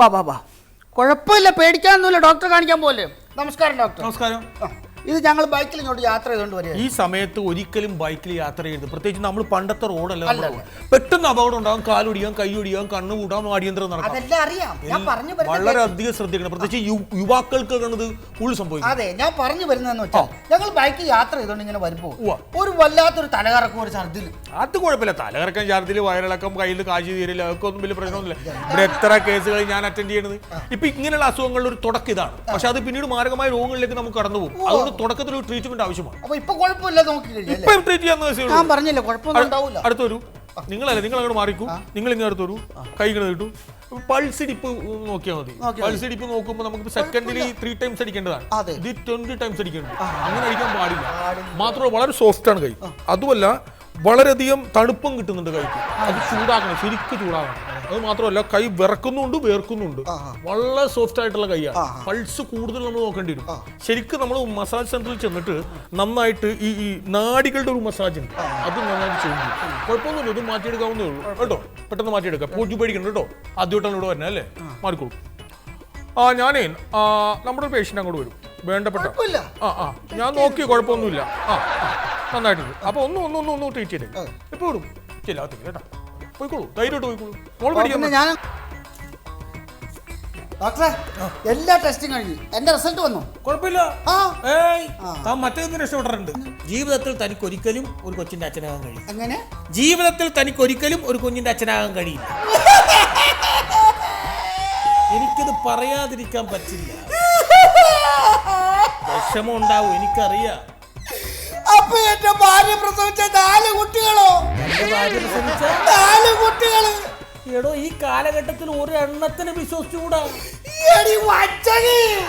വാ വാ വാ. കുഴപ്പമില്ല പേടിക്കാനൊന്നുമില്ല. ഡോക്ടറെ കാണിക്കാൻ പോലെ നമസ്കാരം ഡോക്ടർ നമസ്കാരം. ഇത് ഞങ്ങൾ ബൈക്കിൽ ഇങ്ങോട്ട് യാത്ര ചെയ്തുകൊണ്ട് വരിക ഈ സമയത്ത് ഒരിക്കലും ബൈക്കിൽ യാത്ര ചെയ്യരുത്. പ്രത്യേകിച്ച് നമ്മൾ പണ്ടത്തെ റോഡല്ല. പെട്ടെന്ന് അപകടം ഉണ്ടാകും കാലൊടിയാം കൈയൊടിയാം കണ്ണ് കൂടാം അടിയന്തരം നടക്കാം. അറിയാം. ഞാൻ പറഞ്ഞു വരുന്നത് വളരെ അധികം ശ്രദ്ധിക്കണം. പ്രത്യേകിച്ച് യുവാക്കൾക്ക് കണ്ടത് ഉള്ളു സംഭവിക്കും അതെ ഞാൻ പറഞ്ഞു വരുന്നതെന്ന് വെച്ചാൽ ഞങ്ങൾ ബൈക്കിൽ യാത്ര ചെയ്തുകൊണ്ട് ഇങ്ങനെ വരുമ്പോൾ ഉവ്വ. ഒരു വല്ലാത്തൊരു തലകറക്കും ഒരു ഛർദ്ദിൽ അത് കുഴപ്പമില്ല. തലകറക്കം ഛർദിൽ വയറിളക്കം കയ്യിൽ കാശി തീരില്ല അതൊക്കെ ഒന്നും വലിയ പ്രശ്നമൊന്നുമില്ല. ഇവിടെ എത്ര കേസുകൾ ഞാൻ അറ്റൻഡ് ചെയ്യണത്? ഇപ്പൊ ഇങ്ങനെയുള്ള അസുഖങ്ങളുടെ ഒരു തുടക്കം ഇതാണ്. പക്ഷെ അത് പിന്നീട് മാരകമായ രോഗങ്ങളിലേക്ക് നമുക്ക് കടന്നു പോകും അതുകൊണ്ട് തുടക്കത്തിൽ ഒരു ട്രീറ്റ്മെന്റ് ആവശ്യമാണ്. അപ്പൊ ഇപ്പൊ കുഴപ്പമില്ല നോക്കി കഴിഞ്ഞല്ലേ ഇപ്പൊ ട്രീറ്റ് ചെയ്യാന്ന് വെച്ചേ ഉള്ളൂ. ഞാൻ പറഞ്ഞില്ല കുഴപ്പമൊന്നും ഉണ്ടാവില്ല അടുത്ത് വരൂ നിങ്ങളല്ലേ നിങ്ങൾ അങ്ങോട്ട് മാറിക്കൂ നിങ്ങൾ ഇങ്ങനെ അടുത്തൊരു. വരൂ കൈ പൾസിടിപ്പ് കിട്ടു പൾസ് ഇടിപ്പ് നോക്കിയാൽ മതി. പൾസിടിപ്പ് പൾസ് ഇടിപ്പ് നോക്കുമ്പോൾ നമുക്ക് സെക്കൻഡിൽ ത്രീ ടൈംസ് അടിക്കേണ്ടതാണ്. അതെ. ഇത് ട്വന്റി ടൈംസ് അടിക്കേണ്ടത്. അങ്ങനെ അടിക്കാൻ പാടില്ല. മാത്രമല്ല വളരെ സോഫ്റ്റ് ആണ് കൈ. അതുമല്ല വളരെയധികം തണുപ്പും കിട്ടുന്നുണ്ട് കൈക്ക്. അത് ചൂടാക്കണം ശരിക്കും ചൂടാക്കണം. അത് മാത്രമല്ല കൈ വിറക്കുന്നുണ്ട് വേർക്കുന്നുണ്ട്. വളരെ സോഫ്റ്റ് ആയിട്ടുള്ള കൈയാണ്. പൾസ് കൂടുതൽ നമ്മൾ നോക്കേണ്ടി വരും. ശരിക്കും നമ്മൾ മസാജ് സെന്ററിൽ ചെന്നിട്ട് നന്നായിട്ട് ഈ ഈ നാടികളുടെ ഒരു മസാജ് ഉണ്ട്. അത് നന്നായിട്ട് ചെയ്യും. കുഴപ്പമൊന്നുമില്ല ഇത് മാറ്റിയെടുക്കാവുന്നേ ഉള്ളൂ. കേട്ടോ? പെട്ടെന്ന് മാറ്റിയെടുക്കാം. പൂജ പേടിക്കണം കേട്ടോ? ആദ്യമായിട്ടാണ് ഇവിടെ വരുന്നത് അല്ലേ? മാറിക്കോളൂ. ആ ഞാനേ നമ്മുടെ ഒരു പേഷ്യന്റ് അങ്ങോട്ട് വരും. വേണ്ടപ്പെട്ട ആ ആ. ഞാൻ നോക്കി കുഴപ്പമൊന്നുമില്ല. ആ നന്നായിട്ട് നന്നായിട്ടുണ്ട് അപ്പൊ ഒന്ന് ഒന്ന് ഒന്ന് ഒന്ന് ട്രീറ്റ് ചെയ്തേ. ഇപ്പൊ വിടും ചെല്ലാത്തില്ല കേട്ടോ. പോയിക്കോളൂ. ധൈര്യമായിട്ട് പോയിക്കോളൂ. മോൾ പഠിക്കുന്നു ഞാൻ ഡോക്ടറെ എല്ലാ ടെസ്റ്റും കഴിഞ്ഞു. എന്റെ റിസൾട്ട് വന്നു. കുഴപ്പമില്ല. ആ. ഏയ് താൻ മറ്റേന്ന് രക്ഷപ്പെട്ടിട്ടുണ്ട്. ജീവിതത്തിൽ തനിക്ക് ഒരിക്കലും ഒരു കൊച്ചിന്റെ അച്ഛനാകാൻ കഴിയും അങ്ങനെ ജീവിതത്തിൽ തനിക്ക് ഒരിക്കലും ഒരു കുഞ്ഞിന്റെ അച്ഛനാകാൻ കഴിയില്ല. എനിക്കത് പറയാതിരിക്കാൻ പറ്റില്ല. വിഷമം ഉണ്ടാവും എനിക്കറിയാം. അപ്പൊ എന്റെ ഭാര്യ പ്രസവിച്ച നാല് കുട്ടികളോ? എന്റെ ഭാര്യ പ്രസവിച്ച കുട്ടികൾ. എടോ ഈ കാലഘട്ടത്തിൽ ഒരു എണ്ണത്തിന് വിശ്വസിച്ചുകൂടാ